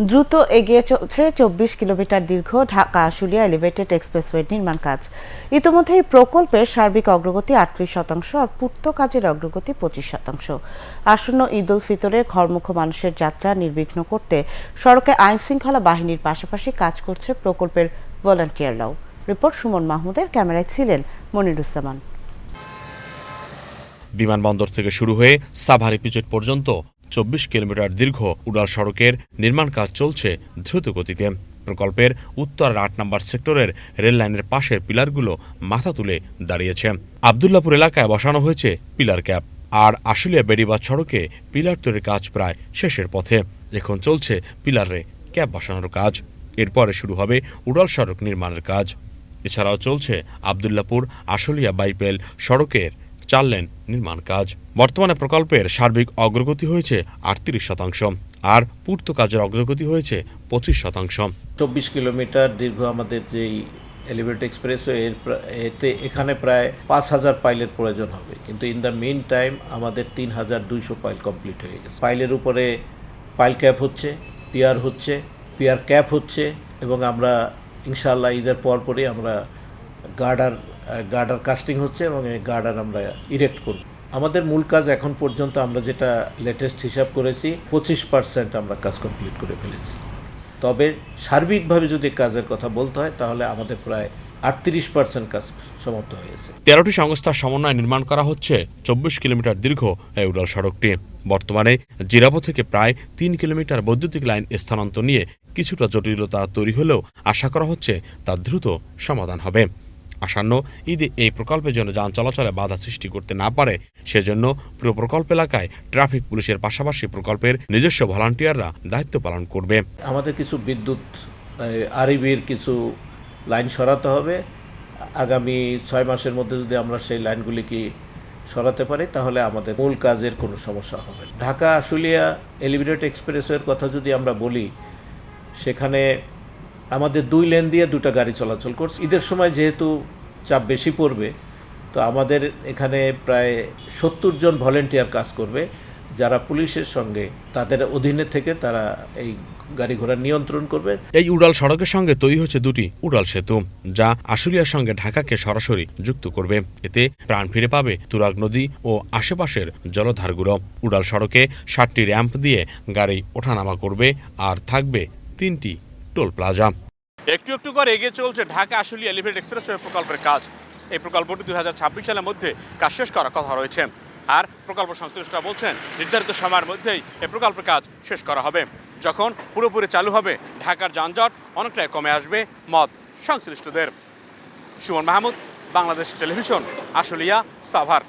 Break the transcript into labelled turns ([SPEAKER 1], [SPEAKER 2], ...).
[SPEAKER 1] দ্রুত এগিয়ে চলছে চব্বিশ কিলোমিটার দীর্ঘ ঢাকা আশুলিয়া এলিভেটেড এক্সপ্রেসওয়ে নির্মাণ কাজ। ইতিমধ্যে এই প্রকল্পের সার্বিক অগ্রগতি আটত্রিশ শতাংশ আর পূর্ত কাজের অগ্রগতি পঁচিশ শতাংশ। আসন্ন ঈদ উল ফিতরে ঘরমুখ মানুষের যাত্রা নির্বিঘ্ন করতে সড়কে আইন শৃঙ্খলা বাহিনীর পাশাপাশি কাজ করছে প্রকল্পের ভলান্টিয়াররাও। রিপোর্ট সুমন মাহমুদের, ক্যামেরায় ছিলেন মনিরুজ্জামান।
[SPEAKER 2] বিমানবন্দর থেকে শুরু হয়ে সাভারি পিচেট পর্যন্ত চব্বিশ কিলোমিটার দীর্ঘ উড়াল সড়কের নির্মাণ কাজ চলছে দ্রুত গতিতে প্রকল্পের উত্তর আট নম্বর সেক্টরের রেল লাইনের পাশের পিলারগুলো মাথা তুলে দাঁড়িয়েছে। আবদুল্লাপুর এলাকায় বসানো হয়েছে পিলার ক্যাপ। আর আশুলিয়া বেড়িবাদ সড়কে পিলার তৈরির কাজ প্রায় শেষের পথে। এখন চলছে পিলারে ক্যাপ বসানোর কাজ। এরপরে শুরু হবে উড়াল সড়ক নির্মাণের কাজ। এছাড়াও চলছে আবদুল্লাপুর আশুলিয়া বাইপেল সড়কের চার লেন নির্মাণ কাজ। বর্তমানে প্রকল্পের সার্বিক অগ্রগতি হয়েছে আটত্রিশ শতাংশ আর পূর্ত কাজের অগ্রগতি হয়েছে পঁচিশ শতাংশ।
[SPEAKER 3] চব্বিশ কিলোমিটার দীর্ঘ আমাদের যেই এলিভেট এক্সপ্রেসওয়ে, এর এতে এখানে প্রায় পাঁচ হাজার পাইলের প্রয়োজন হবে। কিন্তু ইন দ্য মেন টাইম আমাদের তিন হাজার দুইশো পাইল কমপ্লিট হয়ে গেছে। পাইলের উপরে পাইল ক্যাপ হচ্ছে পিয়ার হচ্ছে পিয়ার ক্যাপ হচ্ছে এবং আমরা ইনশাআল্লাহ ঈদের পরপরই আমরা গার্ডার গার্ডার কাস্টিং হচ্ছে এবং এই গার্ডার আমরা ইরেক্ট করব। আমাদের মূল কাজ এখন পর্যন্ত আমরা যেটা লেটেস্ট হিসাব করেছি, পঁচিশ পার্সেন্ট আমরা কাজ কমপ্লিট করে ফেলেছি। তবে সার্বিকভাবে যদি কাজের কথা বলতে হয়, তাহলে আমাদের প্রায় আটত্রিশ পার্সেন্ট কাজ সমাপ্ত হয়েছে
[SPEAKER 2] তেরোটি সংস্থার সমন্বয়ে নির্মাণ করা হচ্ছে, চব্বিশ কিলোমিটার দীর্ঘ এই উড়াল সড়কটি। বর্তমানে জিরাবো থেকে প্রায় তিন কিলোমিটার বৈদ্যুতিক লাইন স্থানান্তর নিয়ে কিছুটা জটিলতা তৈরি হলেও আশা করা হচ্ছে তা দ্রুত সমাধান হবে। আসন্ন। ঈদে এই প্রকল্পের জন্য যান চলাচলে বাধা সৃষ্টি করতে না পারে। সেজন্য পুরো প্রকল্প এলাকায় ট্রাফিক পুলিশের পাশাপাশি প্রকল্পের নিজস্ব ভলান্টিয়াররা দায়িত্ব পালন করবে।
[SPEAKER 3] আমাদের কিছু বিদ্যুৎ আরইবির কিছু লাইন সরাতে হবে। আগামী ছয় মাসের মধ্যে যদি আমরা সেই লাইনগুলিকে সরাতে পারি, তাহলে আমাদের মূল কাজের কোনো সমস্যা হবে ঢাকা আশুলিয়া এলিভেটেড এক্সপ্রেসওয়ের কথা যদি আমরা বলি, সেখানে আমাদের দুই লেন দিয়ে দুটো গাড়ি চলাচল করছে। ঈদের সময় যেহেতু চাপ বেশি পড়বে। তো আমাদের এখানে প্রায় সত্তর জন ভলেন্টিয়ার কাজ করবে, যারা পুলিশের সঙ্গে, তাদের অধীনে থেকে তারা এই গাড়ি ঘোড়া নিয়ন্ত্রণ করবে।
[SPEAKER 2] এই উড়াল সড়কের সঙ্গে তৈরি হচ্ছে দুটি উড়াল সেতু, যা আশুলিয়ার সঙ্গে ঢাকাকে সরাসরি যুক্ত করবে। এতে প্রাণ ফিরে পাবে তুরাগ নদী ও আশেপাশের জলধারগুলো। উড়াল সড়কে ষাটটি র্যাম্প দিয়ে গাড়ি ওঠানামা করবে, আর থাকবে তিনটি টোল প্লাজা। একটু একটু করে এগিয়ে চলছে ঢাকা আশুলিয়া এলিভেটেড এক্সপ্রেসওয়ে প্রকল্পের কাজ। এই প্রকল্পটি দু হাজার ছাব্বিশ সালের মধ্যে কাজ শেষ করার কথা রয়েছে। আর প্রকল্প সংশ্লিষ্টরা বলছেন, নির্ধারিত সময়ের মধ্যেই এই প্রকল্পের কাজ শেষ করা হবে। যখন পুরোপুরি চালু হবে, ঢাকার যানজট অনেকটাই কমে আসবে মত সংশ্লিষ্টদের। সুমন মাহমুদ, বাংলাদেশ টেলিভিশন, আশুলিয়া, সাভার।